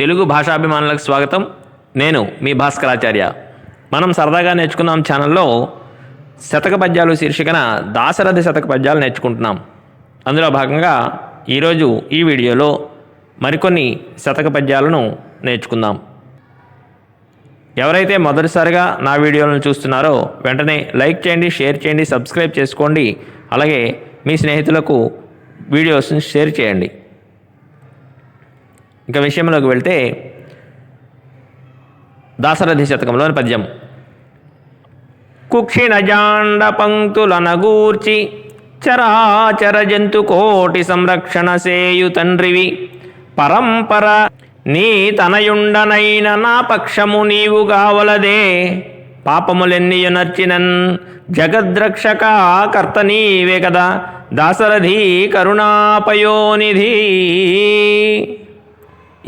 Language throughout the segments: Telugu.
తెలుగు భాషాభిమానులకు స్వాగతం. నేను మీ భాస్కరాచార్య. మనం సరదాగా నేర్చుకున్నాం ఛానల్లో శతక పద్యాలు శీర్షికన దాశరథి శతక పద్యాలు నేర్చుకుంటున్నాం. అందులో భాగంగా ఈరోజు ఈ వీడియోలో మరికొన్ని శతక పద్యాలను నేర్చుకుందాం. ఎవరైతే మొదటిసారిగా నా వీడియోలను చూస్తున్నారో వెంటనే లైక్ చేయండి షేర్ చేయండి సబ్స్క్రైబ్ చేసుకోండి. అలాగే మీ స్నేహితులకు వీడియోస్ని షేర్ చేయండి. ఇంకా విషయంలోకి వెళ్తే దాసరథి శతకంలోని పద్యం. కుక్షిణజాండ పంక్తులనగూర్చి చరాచర జంతు కోటి సంరక్షణ సేయు తండ్రివి. పరంపర నీ తనయుండనైన నా పక్షము నీవు కావలదే. పాపములెన్నియునర్చినన్ జగద్రక్షక కర్త నీవే కదా. దాసరథి కరుణాపయోనిధి.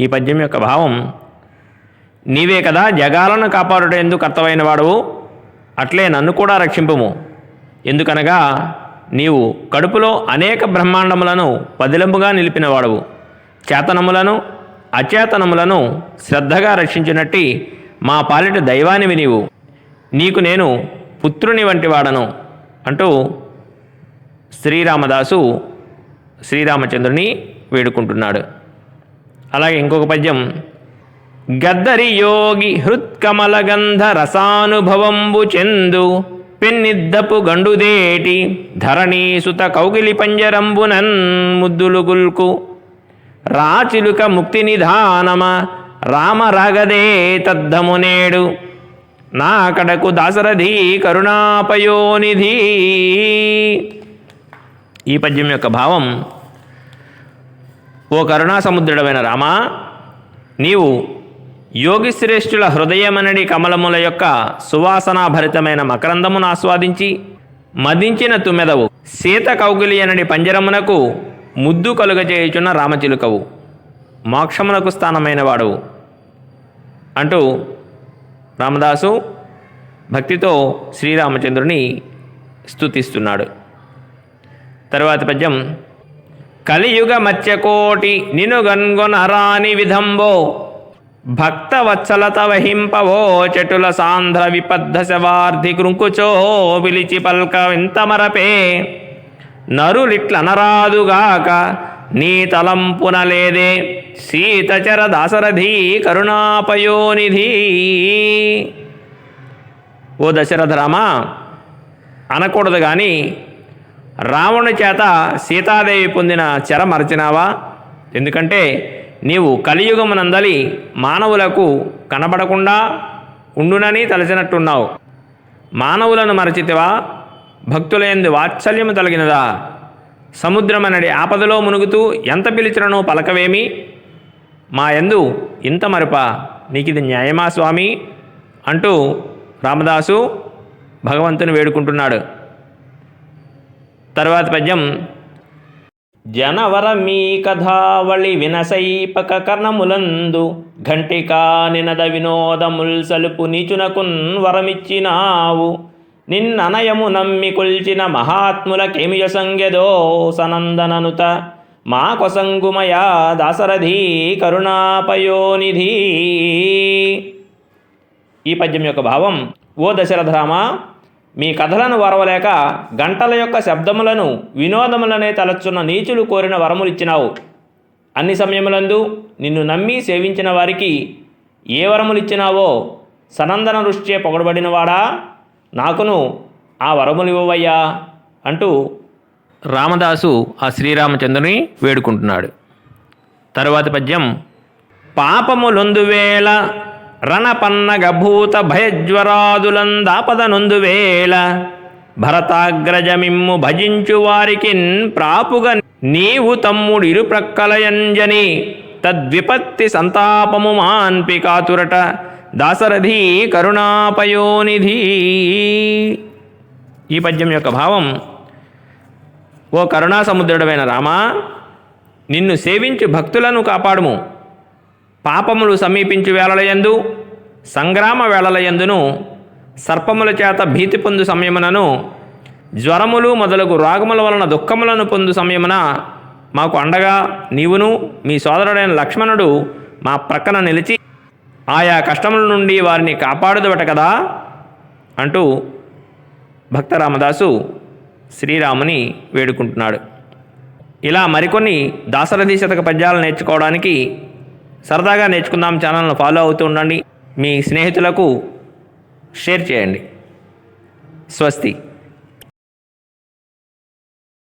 ఈ పద్యం యొక్క భావం నీవే కదా జగాలను కాపాడుట ఎందుకు కర్తవైన వాడవు అట్లే నన్ను కూడా రక్షింపము. ఎందుకనగా నీవు కడుపులో అనేక బ్రహ్మాండములను పదిలంపుగా నిలిపినవాడవు. చేతనములను అచేతనములను శ్రద్ధగా రక్షించినట్టి మా పాలిట దైవానివి నీవు. నీకు నేను పుత్రుని వంటి వాడను అంటూ శ్రీరామదాసు శ్రీరామచంద్రుని వేడుకుంటున్నాడు. అలాగే ఇంకొక పద్యం. గద్దరి యోగి హృత్కమల గంధ రసానుభవంబు చెందు పెన్నిద్దపు గండుదేటి ధరణీసుత కౌగిలి పంజరంబునన్ ముద్దులు గుల్కు రాచిలుక ముక్తి నిధానమ రామరాగదే తద్దమునేడు నా కడకు దాసరథి కరుణాపయోనిధి. ఈ పద్యం యొక్క భావం ఓ కరుణాసముద్రుడమైన రామా నీవు యోగిశ్రేష్ఠుల హృదయమనడి కమలముల యొక్క సువాసనాభరితమైన మకరందమును ఆస్వాదించి మదించిన తుమెదవు సీత కౌగిలి అనడి పంజరమునకు ముద్దు కలుగజేయుచున్న రామచిలుకవు మోక్షమునకు స్థానమైన వాడవు. అంటూ రామదాసు భక్తితో శ్రీరామచంద్రుని స్తుతిస్తున్నాడు. తరువాతి పద్యం కలియుగ మత్స్యకోటి నిను గన్గొనరాని విధంబో భక్త వత్సలత వహింపవో చెటుల సాంధ్ర విపద్ధశవార్ధి కృంకుచో పిలిచి పల్క వింతమరపే నరులిట్లనరాదుగాక నీ తలంపున లేదే సీతచర దాసరథి కరుణాపయోనిధి. ఓ దశరథరామా అనకూడదు కానీ రావణుని చేత సీతాదేవి పొందిన చెర మరచినావా ఎందుకంటే నీవు కలియుగమునందలి మానవులకు కనబడకుండా ఉండునని తలచినట్టున్నావు. మానవులను మరచితివా? భక్తులయందు వాత్సల్యము తొలగినదా? సముద్రమనడి ఆపదలో మునుగుతూ ఎంత పిలిచినను పలకవేమి? మా యందు ఇంత మరుప నీకిది న్యాయమా స్వామి? అంటూ రామదాసు భగవంతుని వేడుకుంటున్నాడు. తర్వాత పద్యం. జనవర మీ కథావళి వినసైపక కర్ణములందు ఘంటికా నినద వినోదముల్ సలుపు నీచునకున్ వరమిచ్చినావు. నిన్ననయము నమ్మి కొల్చిన మహాత్ములకేమియ సంగెదో సనందననుత. మా కొసంగుమయా దాసరథి కరుణాపయోనిధి. ఈ పద్యం యొక్క భావం ఓ దశరథరామా మీ కథలను వరవలేక గంటల యొక్క శబ్దములను వినోదములనే తలచున్న నీచులు కోరిన వరములిచ్చినావు అన్ని సమయములందు నిన్ను నమ్మి సేవించిన వారికి ఏ వరములిచ్చినావో సనందన రుష్చే పొగడబడినవాడా? నాకును ఆ వరములివ్వయ్యా అంటూ రామదాసు ఆ శ్రీరామచంద్రుని వేడుకుంటున్నాడు. తరువాతి పద్యం పాపములొందువేళ రణపన్నగభూత భయజ్వరాదులందాపద నొందువేళ భరతాగ్రజమిమ్ము భజించు వారికిన్ ప్రాపుగ నీవు తమ్ముడిరు ప్రక్కలయంజని తద్విపత్తి సంతాపము మాన్పి కాతురట దాసరథి కరుణాపయోనిధి. ఈ పద్యం యొక్క భావం ఓ కరుణాసముద్రుడమైన రామా నిన్ను సేవించు భక్తులను కాపాడుము. పాపములు సమీపించు వేళలయందు సంగ్రామ వేళలయందును సర్పముల చేత భీతి పొందు సమయమునను జ్వరములు మొదలగు రాగముల వలన దుఃఖములను పొందు సమయమున మాకు అండగా నీవును మీ సోదరుడైన లక్ష్మణుడు మా ప్రక్కన నిలిచి ఆయా కష్టముల నుండి వారిని కాపాడుదవట కదా అంటూ భక్తరామదాసు శ్రీరాముని వేడుకుంటున్నాడు. ఇలా మరికొన్ని దాసరథి శతక పద్యాలు నేర్చుకోవడానికి సరదాగా నేర్చుకుందాం ఛానల్ను ఫాలో అవుతూ ఉండండి. మీ స్నేహితులకు షేర్ చేయండి. స్వస్తి.